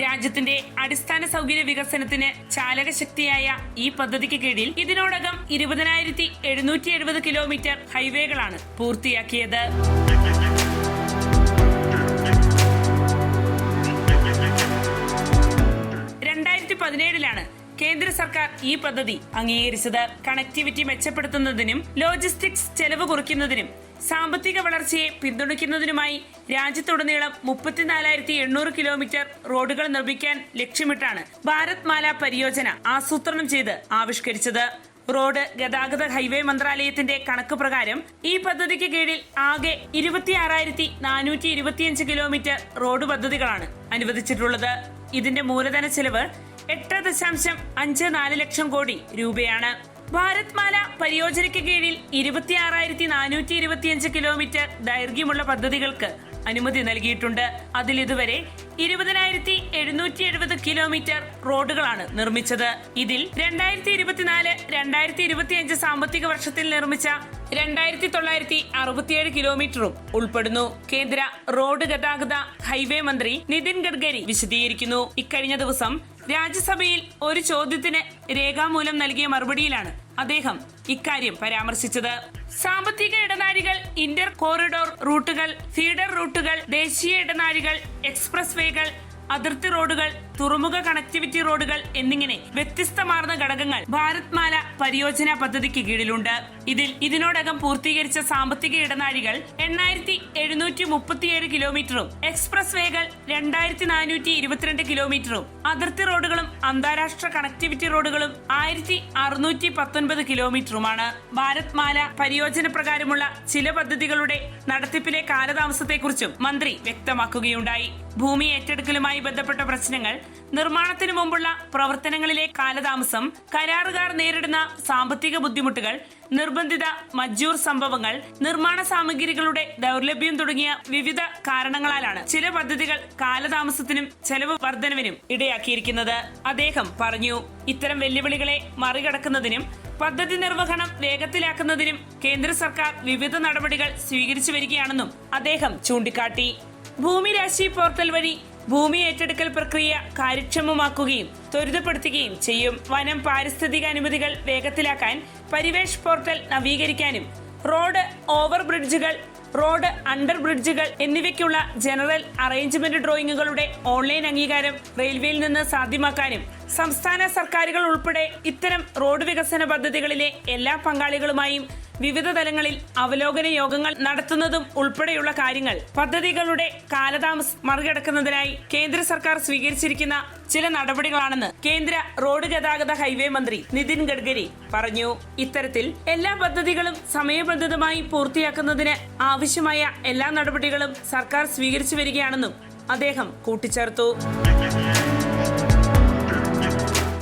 രാജ്യത്തിന്റെ അടിസ്ഥാന സൗകര്യ വികസനത്തിന് ചാലകശക്തിയായ ഈ പദ്ധതിക്ക് കീഴിൽ ഇതിനോടകം ഇരുപതിനായിരത്തി എഴുന്നൂറ്റി എഴുപത് കിലോമീറ്റർ ഹൈവേകളാണ് പൂർത്തിയാക്കിയത്. രണ്ടായിരത്തി പതിനേഴിലാണ് കേന്ദ്ര സർക്കാർ ഈ പദ്ധതി അംഗീകരിച്ചത്. കണക്ടിവിറ്റി മെച്ചപ്പെടുത്തുന്നതിനും ലോജിസ്റ്റിക്സ് ചെലവ് കുറയ്ക്കുന്നതിനും സാമ്പത്തിക വളർച്ചയെ പിന്തുണയ്ക്കുന്നതിനുമായി രാജ്യത്തുടനീളം മുപ്പത്തിനാലായിരത്തി എണ്ണൂറ് കിലോമീറ്റർ റോഡുകൾ നിർമ്മിക്കാൻ ലക്ഷ്യമിട്ടാണ് ഭാരത് മാല പരിയോജന ആസൂത്രണം ചെയ്ത് ആവിഷ്കരിച്ചത്. റോഡ് ഗതാഗത ഹൈവേ മന്ത്രാലയത്തിന്റെ കണക്ക് പ്രകാരം ഈ പദ്ധതിക്ക് കീഴിൽ ആകെ ഇരുപത്തിയാറായിരത്തി നാനൂറ്റി ഇരുപത്തിയഞ്ച് കിലോമീറ്റർ റോഡ് പദ്ധതികളാണ് അനുവദിച്ചിട്ടുള്ളത്. ഇതിന്റെ മൂലധന ചെലവ് എട്ട് ദശാംശം അഞ്ച് നാല് ലക്ഷം കോടി രൂപയാണ്. ഭാരത് മാല പരിയോജനയ്ക്ക് കീഴിൽ ഇരുപത്തിയാറായിരത്തി നാനൂറ്റി ഇരുപത്തിയഞ്ച് കിലോമീറ്റർ ദൈർഘ്യമുള്ള പദ്ധതികൾക്ക് അനുമതി നൽകിയിട്ടുണ്ട്. അതിൽ ഇതുവരെ ഇരുപതിനായിരത്തി എഴുന്നൂറ്റി എഴുപത് കിലോമീറ്റർ റോഡുകളാണ് നിർമ്മിച്ചത്. ഇതിൽ രണ്ടായിരത്തി ഇരുപത്തിനാല് രണ്ടായിരത്തി ഇരുപത്തിയഞ്ച് സാമ്പത്തിക വർഷത്തിൽ നിർമ്മിച്ച രണ്ടായിരത്തി തൊള്ളായിരത്തി അറുപത്തിയേഴ് കിലോമീറ്ററും ഉൾപ്പെടുന്നു. കേന്ദ്ര റോഡ് ഗതാഗത ഹൈവേ മന്ത്രി നിതിൻ ഗഡ്കരി വിശദീകരിക്കുന്നു. ഇക്കഴിഞ്ഞ ദിവസം രാജ്യസഭയിൽ ഒരു ചോദ്യത്തിന് രേഖാമൂലം നൽകിയ മറുപടിയിലാണ് അദ്ദേഹം ഇക്കാര്യം പരാമർശിച്ചത്. സാമ്പത്തിക ഇടനാഴികൾ ഇന്റർ കോറിഡോർ റൂട്ടുകൾ ഫീഡർ റൂട്ടുകൾ ദേശീയ ഇടനാഴികൾ എക്സ്പ്രസ് വേകൾ അതിർത്തി റോഡുകൾ തുറമുഖ കണക്ടിവിറ്റി റോഡുകൾ എന്നിങ്ങനെ വ്യത്യസ്തമാർന്ന ഘടകങ്ങൾ ഭാരത് മാല പരിയോജന പദ്ധതിക്ക് കീഴിലുണ്ട്. ഇതിൽ ഇതിനോടകം പൂർത്തീകരിച്ച സാമ്പത്തിക ഇടനാഴികൾ എണ്ണായിരത്തി എഴുന്നൂറ്റി മുപ്പത്തിയേഴ് കിലോമീറ്ററും എക്സ്പ്രസ് വേകൾ രണ്ടായിരത്തി നാനൂറ്റി ഇരുപത്തിരണ്ട് കിലോമീറ്ററും അതിർത്തി റോഡുകളും അന്താരാഷ്ട്ര കണക്ടിവിറ്റി റോഡുകളും ആയിരത്തി അറുന്നൂറ്റി പത്തൊൻപത് കിലോമീറ്ററുമാണ്. ഭാരത് മാല പരിയോജന പ്രകാരമുള്ള ചില പദ്ധതികളുടെ നടത്തിപ്പിലെ കാലതാമസത്തെക്കുറിച്ചും മന്ത്രി വ്യക്തമാക്കുകയുണ്ടായി. ഭൂമി ഏറ്റെടുക്കലുമായി ബന്ധപ്പെട്ട പ്രശ്നങ്ങൾ നിർമ്മാണത്തിനു മുമ്പുള്ള പ്രവർത്തനങ്ങളിലെ കാലതാമസം കരാറുകാർ നേരിടുന്ന സാമ്പത്തിക ബുദ്ധിമുട്ടുകൾ നിർബന്ധിത മജ്ജൂർ സംഭവങ്ങൾ നിർമ്മാണ സാമഗ്രികളുടെ ദൗർലഭ്യം തുടങ്ങിയ വിവിധ കാരണങ്ങളാലാണ് ചില പദ്ധതികൾ കാലതാമസത്തിനും ചെലവ് വർധനവിനും ഇടയാക്കിയിരിക്കുന്നത്. അദ്ദേഹം പറഞ്ഞു ഇത്തരം വെല്ലുവിളികളെ മറികടക്കുന്നതിനും പദ്ധതി നിർവഹണം വേഗത്തിലാക്കുന്നതിനും കേന്ദ്ര സർക്കാർ വിവിധ നടപടികൾ സ്വീകരിച്ചു വരികയാണെന്നും അദ്ദേഹം ചൂണ്ടിക്കാട്ടി. ഭൂമി രാശി പോർട്ടൽ വഴി ഭൂമി ഏറ്റെടുക്കൽ പ്രക്രിയ കാര്യക്ഷമമാക്കുകയും ത്വരിതപ്പെടുത്തുകയും ചെയ്യും. വനം പാരിസ്ഥിതിക അനുമതികൾ വേഗത്തിലാക്കാൻ പരിവേഷ് പോർട്ടൽ നവീകരിക്കാനും റോഡ് ഓവർ ബ്രിഡ്ജുകൾ റോഡ് അണ്ടർ ബ്രിഡ്ജുകൾ എന്നിവയ്ക്കുള്ള ജനറൽ അറേഞ്ച്മെന്റ് ഡ്രോയിങ്ങുകളുടെ ഓൺലൈൻ അംഗീകാരം റെയിൽവേയിൽ നിന്ന് സാധ്യമാക്കാനും സംസ്ഥാന സർക്കാരുകൾ ഉൾപ്പെടെ ഇത്തരം റോഡ് വികസന പദ്ധതികളിലെ എല്ലാ പങ്കാളികളുമായും വിവിധ തലങ്ങളിൽ അവലോകന യോഗങ്ങൾ നടത്തുന്നതും ഉൾപ്പെടെയുള്ള കാര്യങ്ങൾ പദ്ധതികളുടെ കാലതാമസം മറികടക്കുന്നതിനായി കേന്ദ്ര സർക്കാർ സ്വീകരിച്ചിരിക്കുന്ന ചില നടപടികളാണെന്ന് കേന്ദ്ര റോഡ് ഗതാഗത ഹൈവേ മന്ത്രി നിതിൻ ഗഡ്കരി പറഞ്ഞു. ഇത്തരത്തിൽ എല്ലാ പദ്ധതികളും സമയബന്ധിതമായി പൂർത്തിയാക്കുന്നതിന് ആവശ്യമായ എല്ലാ നടപടികളും സർക്കാർ സ്വീകരിച്ചു വരികയാണെന്നും അദ്ദേഹം കൂട്ടിച്ചേർത്തു.